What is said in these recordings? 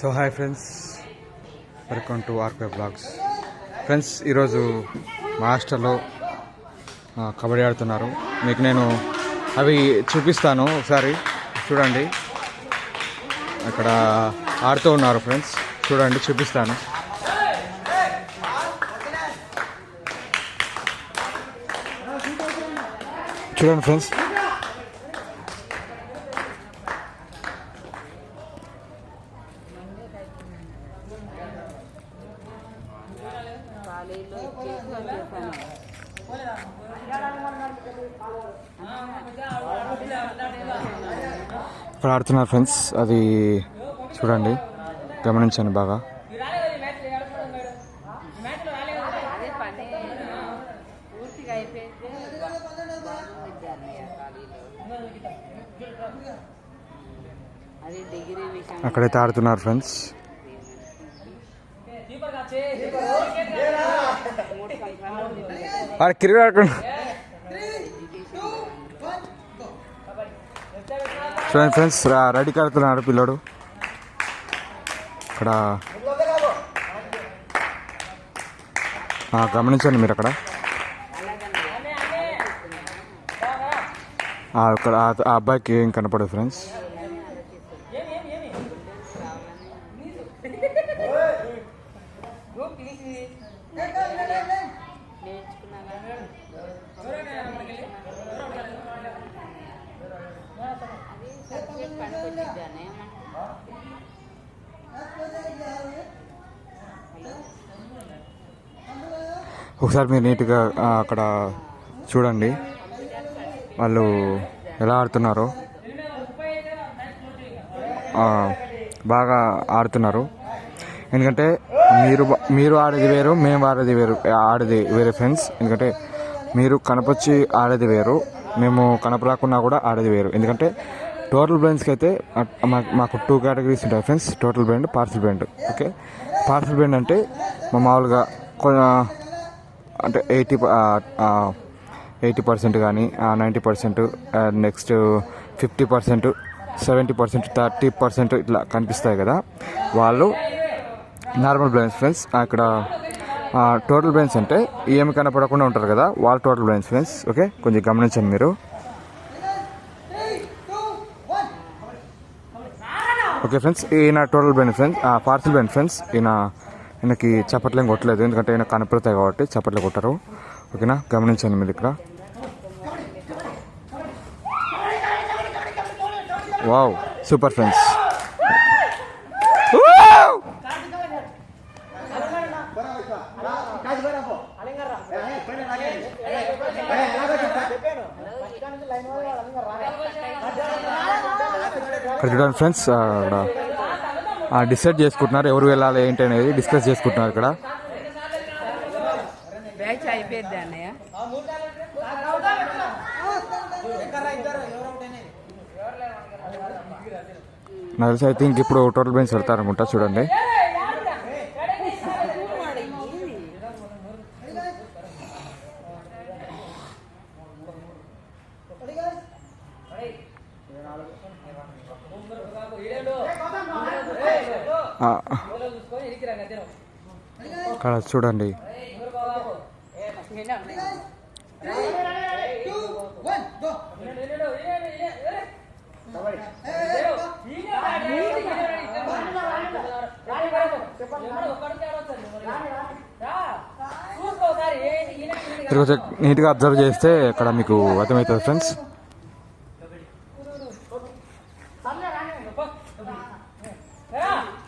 So hi friends welcome to RK blogs friends ఈరోజు మా హాస్టల్లో కబడ్డీ ఆడుతున్నారు. మీకు నేను అవి చూపిస్తాను ఒకసారి. చూడండి. అక్కడ ఆడుతూ ఉన్నారు ఫ్రెండ్స్ చూడండి చూపిస్తాను. చూడండి ఫ్రెండ్స్ ఇక్కడ ఆడుతున్నారు ఫ్రెండ్స్ అది చూడండి గమనించండి బాగా. అక్కడైతే ఆడుతున్నారు ఫ్రెండ్స్. మూడు క్రికెట్ చూడండి ఫ్రెండ్స్ రెడీ కడుతున్నాడు పిల్లడు. ఇక్కడ గమనించండి మీరు అక్కడ. అక్కడ ఆ అబ్బాయికి ఏం కనపడదు ఫ్రెండ్స్. ఒకసారి మీరు నీట్గా అక్కడ చూడండి. వాళ్ళు ఎలా ఆడుతున్నారో. బాగా ఆడుతున్నారు. ఎందుకంటే మీరు మీరు ఆడేది వేరు మేము ఆడేది వేరు ఆడేది వేరే ఫ్రెండ్స్. ఎందుకంటే మీరు కనపొచ్చి ఆడేది వేరు మేము కనపరాకున్నా కూడా ఆడేది వేరు. ఎందుకంటే టోటల్ బ్రాండ్స్కి అయితే మాకు టూ కేటగిరీస్ ఉంటాయి friends total blind partial blind. Okay? Partial blind అంటే మా మామూలుగా కొ- అంటే ఎయిటీ ఎయిటీ పర్సెంట్ కానీ ninety percent next fifty percent seventy percent thirty percent ఇట్లా కనిపిస్తాయి కదా. వాళ్ళు నార్మల్ బ్లైండ్స్ ఫ్రెండ్స్ అక్కడ టోటల్ బ్లైండ్స్ అంటే ఏమి కనపడకుండా ఉంటారు కదా వాళ్ళు టోటల్ బ్లైండ్స్ ఫ్రెండ్స్ ఓకే? కొంచెం గమనించండి మీరు. ఓకే ఫ్రెండ్స్ ఈయన టోటల్ బెన్ ఫ్రెండ్స్ పార్సల్ బెన్ ఫ్రెండ్స్ ఈయన ఈయనకి చప్పట్లు ఏం కొట్టలేదు. ఎందుకంటే ఈయన కనపడతాయి కాబట్టి చప్పట్లు కొట్టరు. ఓకేనా? గమనించండి మీరు ఇక్కడ. Wow super friends. ఇక్కడ చూడండి ఫ్రెండ్స్ అక్కడ డిసైడ్ చేసుకుంటున్నారు ఎవరు వెళ్ళాలి ఏంటి అనేది డిస్కస్ చేసుకుంటున్నారు ఇక్కడ. తెలిసి ఐ థింక్ ఇప్పుడు టోటల్ బెంచ్ అనుకుంటా చూడండి ఆ, ఇక్కడ చూడండి మీరు కొంచెం నీట్గా అబ్జర్వ్ చేస్తే ఇక్కడ మీకు అర్థమవుతుంది ఫ్రెండ్స్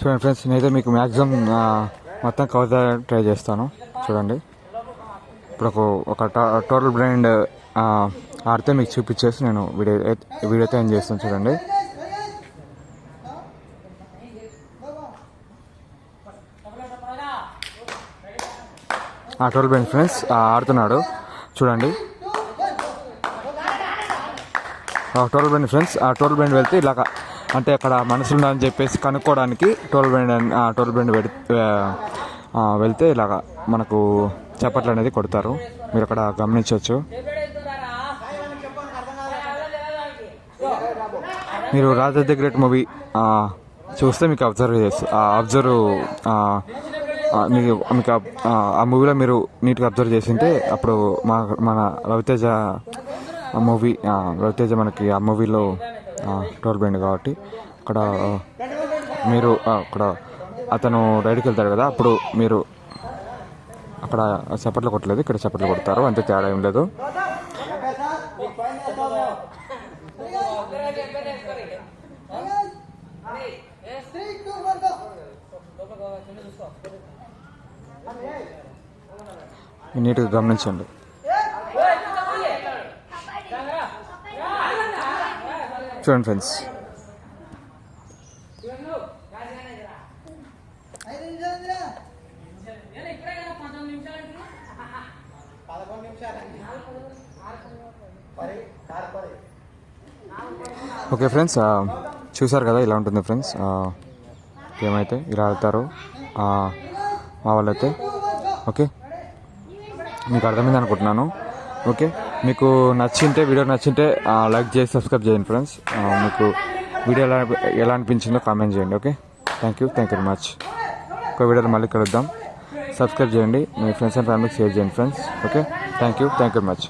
చూడండి ఫ్రెండ్స్ నేనైతే మీకు మ్యాక్సిమం మొత్తం కవర్ ట్రై చేస్తాను. చూడండి. ఇప్పుడు ఒక ఒక టోటల్ బ్రాండ్ ఆడితే మీకు చూపించేసి నేను వీడియో వీడియో అయితే ఏం చేస్తాను చూడండి. ఆ ట్వెల్వ్ బెండ్ ఫ్రెండ్స్ ఆడుతున్నాడు. చూడండి. టోల్ ట్వెల్వ్ ఫ్రెండ్స్ ఆ ట్వెల్వ్ బెండ్ వెళ్తే ఇలాగ. అంటే అక్కడ మనుషులు ఉన్నారని చెప్పేసి కనుక్కోవడానికి ట్వెల్వ్ బెండ్ ఆ ట్వెల్వ్ బెండ్ వెళ్ వెళ్తే ఇలాగ మనకు చప్పట్లు అనేది కొడతారు. మీరు అక్కడ గమనించవచ్చు. మీరు రాజా ది గ్రేట్ మూవీ చూస్తే మీకు అబ్జర్వ్ చేస్తారు అబ్జర్వ్ మీకు మీకు ఆ- ఆ మూవీలో మీరు నీట్గా అబ్జర్వ్ చేసింటే అప్పుడు మా మన రవితేజ ఆ మూవీ రవితేజ మనకి ఆ మూవీలో టోర్ బ్యాండ్ కాబట్టి అక్కడ మీరు అక్కడ అతను రైడ్కి వెళ్తాడు కదా అప్పుడు మీరు అక్కడ చప్పట్లు కొట్టలేదు ఇక్కడ చప్పట్లు కొడతారు అంతే తేడా ఏం లేదు. నీట్గా గమనించండి. చూడండి ఫ్రెండ్స్. ఓకే ఫ్రెండ్స్ చూసారు కదా ఇలా ఉంటుంది ఫ్రెండ్స్. ఏమైతే ఇలా ఆడతారు మా వాళ్ళైతే ఓకే. మీకు అర్థమైంది అనుకుంటున్నాను. ఓకే. మీకు నచ్చింటే వీడియో నచ్చింటే లైక్ చేసి సబ్స్క్రైబ్ చేయండి ఫ్రెండ్స్ మీకు వీడియో ఎలా ఎలా అనిపించిందో కామెంట్ చేయండి okay? Thank you thank you very much ఒక వీడియోలో మళ్ళీ కలుద్దాం. సబ్స్క్రైబ్ చేయండి. మీ ఫ్రెండ్స్ అండ్ ఫ్యామిలీకి షేర్ చేయండి friends okay thank you thank you very much